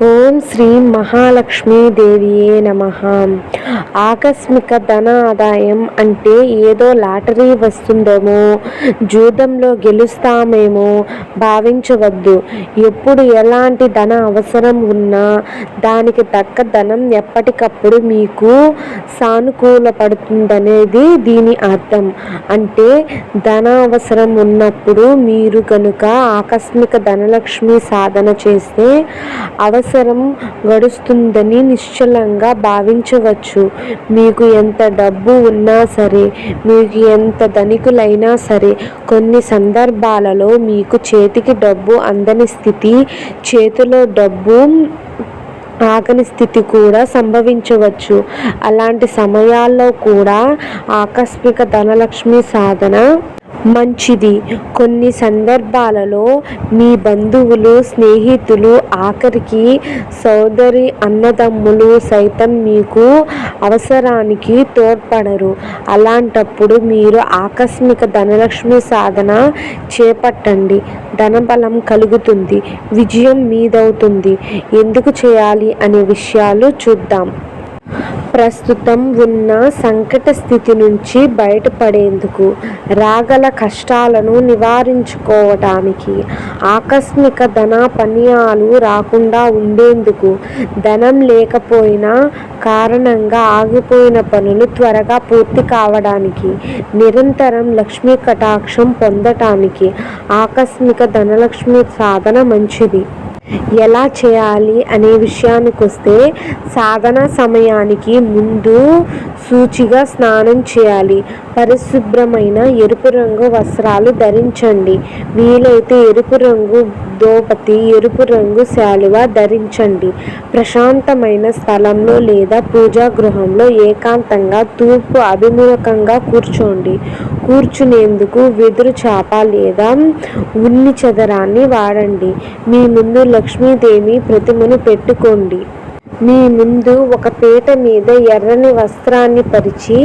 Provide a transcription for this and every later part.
ఓం శ్రీ మహాలక్ష్మీదేవియే నమ ఆకస్మిక ధన ఆదాయం అంటే ఏదో లాటరీ వస్తుందేమో జూదంలో గెలుస్తామేమో భావించవద్దు. ఎప్పుడు ఎలాంటి ధన అవసరం ఉన్నా దానికి తగ్గ ధనం ఎప్పటికప్పుడు మీకు సానుకూలపడుతుందనేది దీని అర్థం. అంటే ధన అవసరం ఉన్నప్పుడు మీరు కనుక ఆకస్మిక ధనలక్ష్మి సాధన చేస్తే అవసరం అవసరం గడుస్తుందని నిశ్చలంగా భావించవచ్చు. మీకు ఎంత డబ్బు ఉన్నా సరే మీకు ఎంత ధనికులైనా సరే కొన్ని సందర్భాలలో మీకు చేతికి డబ్బు అందని స్థితి చేతిలో డబ్బు ఆగని స్థితి కూడా సంభవించవచ్చు. అలాంటి సమయాల్లో కూడా ఆకస్మిక ధనలక్ష్మి సాధన మంచిది. కొన్ని సందర్భాలలో మీ బంధువులు స్నేహితులు ఆఖరికి సోదరి అన్నదమ్ములు సైతం మీకు అవసరానికి తోడ్పడరు. అలాంటప్పుడు మీరు ఆకస్మిక ధనలక్ష్మి సాధన చేపట్టండి. ధనబలం కలుగుతుంది. విజయం మీదవుతుంది. ఎందుకు చేయాలి అనే విషయాలు చూద్దాం. ప్రస్తుతం ఉన్న సంకట స్థితి నుంచి బయటపడేందుకు రాగల కష్టాలను నివారించుకోవటానికి ఆకస్మిక ధన పన్యాలు రాకుండా ఉండేందుకు ధనం లేకపోయినా కారణంగా ఆగిపోయిన పనులు త్వరగా పూర్తి కావడానికి నిరంతరం లక్ష్మీ కటాక్షం పొందటానికి ఆకస్మిక ధనలక్ష్మి సాధన మంచిది. ఎలా చేయాలి అనే విషయానికి వస్తే సాధన సమయానికి ముందు శుచిగా స్నానం చేయాలి. పరిశుభ్రమైన ఎరుపు రంగు వస్త్రాలు ధరించండి. వీలైతే ఎరుపు రంగు దోపతి ఎరుపు రంగు శాలువ ధరించండి. ప్రశాంతమైన స్థలంలో లేదా పూజా గృహంలో ఏకాంతంగా తూర్పు అభిముఖంగా కూర్చోండి. కూర్చునేందుకు వెదురు చాప లేదా ఉన్ని చదరాన్ని వాడండి. మీ ముందు లక్ష్మీదేవి ప్రతిమను పెట్టుకోండి. మీ ముందు ఒక పీట మీద ఎర్రని వస్త్రాన్ని పరిచి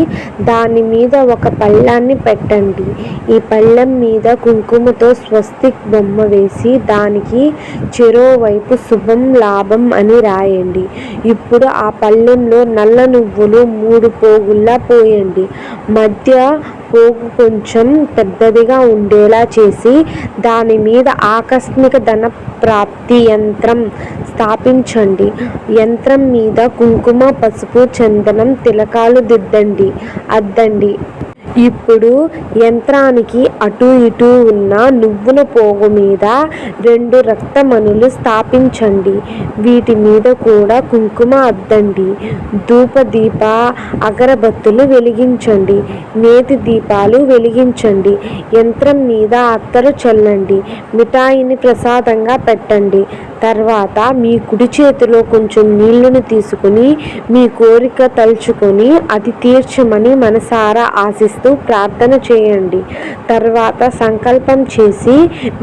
దాని మీద ఒక పళ్ళాన్ని పెట్టండి. ఈ పళ్ళం మీద కుంకుమతో స్వస్తిక్ బొమ్మ వేసి దానికి చెరోవైపు శుభం లాభం అని రాయండి. ఇప్పుడు ఆ పళ్ళెంలో నల్ల నువ్వులు మూడు పోగుల్లా పోయండి. మధ్య పోగు కొంచెం పెద్దదిగా ఉండేలా చేసి దాని మీద ఆకస్మిక ధన ప్రాప్తి యంత్రం స్థాపించండి. యంత్రం మీద కుంకుమ పసుపు చందనం తిలకాలు దిద్దండి అద్దండి. ఇప్పుడు యంత్రానికి అటు ఇటు ఉన్న నువ్వుల పోగు మీద రెండు రక్తమణులు స్థాపించండి. వీటి మీద కూడా కుంకుమ అద్దండి. ధూపదీప అగరబత్తులు వెలిగించండి. నేతి దీపాలు వెలిగించండి. యంత్రం మీద అత్తరు చల్లండి. మిఠాయిని ప్రసాదంగా పెట్టండి. తర్వాత మీ కుడి చేతిలో కొంచెం నీళ్ళను తీసుకుని మీ కోరిక తలుచుకొని అది తీర్చమని మనసారా ఆశిస్తూ ప్రార్థన చేయండి. తర్వాత సంకల్పం చేసి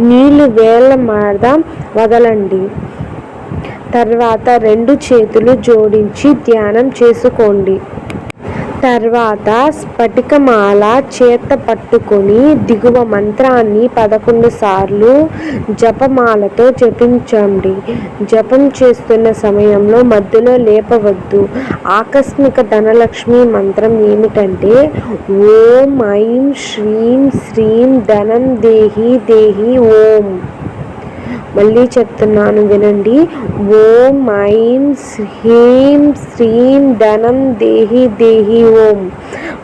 నీళ్ళు వేళ్ళ మీద వదలండి. తర్వాత రెండు చేతులు జోడించి ధ్యానం చేసుకోండి. తర్వాత స్ఫటికమాల చేత పట్టుకొని దిగువ మంత్రాన్ని పదకొండు సార్లు జపమాలతో జపించండి. జపం చేస్తున్న సమయంలో మధ్యలో లేపవద్దు. ఆకస్మిక ధనలక్ష్మి మంత్రం ఏమిటంటే ఓం ఐం శ్రీం శ్రీం ధనం దేహి దేహి ఓం. మళ్ళీ చెప్తున్నాను వినండి. ఓం ఐం హ్రీం శ్రీం ధనం దేహి దేహి ఓం.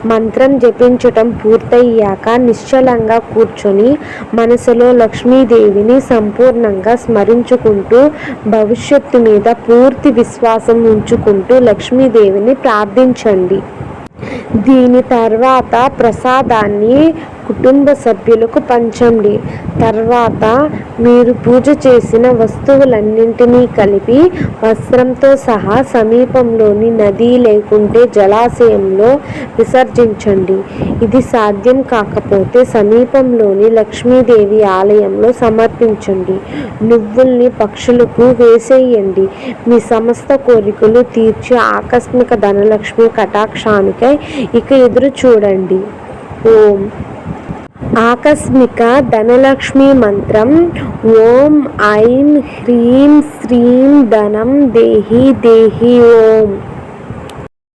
మంత్రం జపించటం పూర్తయ్యాక నిశ్చలంగా కూర్చొని మనసులో లక్ష్మీదేవిని సంపూర్ణంగా స్మరించుకుంటూ భవిష్యత్తు మీద పూర్తి విశ్వాసం ఉంచుకుంటూ లక్ష్మీదేవిని ప్రార్థించండి. దీని తర్వాత ప్రసాదాన్ని కుటుంబ సభ్యులకు పంచండి. తర్వాత మీరు పూజ చేసిన వస్తువులన్నింటినీ కలిపి వస్త్రంతో సహా సమీపంలోని నది లేకుంటే జలాశయంలో విసర్జించండి. ఇది సాధ్యం కాకపోతే సమీపంలోని లక్ష్మీదేవి ఆలయంలో సమర్పించండి. నువ్వుల్ని పక్షులకు వేసేయండి. మీ సమస్త కోరికలు తీర్చే ఆకస్మిక ధనలక్ష్మి కటాక్షానికై ఇక ఎదురు చూడండి. ఓం. ఆకస్మిక ధనలక్ష్మి మంత్రం. ఓం ఐం హ్రీం శ్రీం ధనం దేహి దేహి ఓం.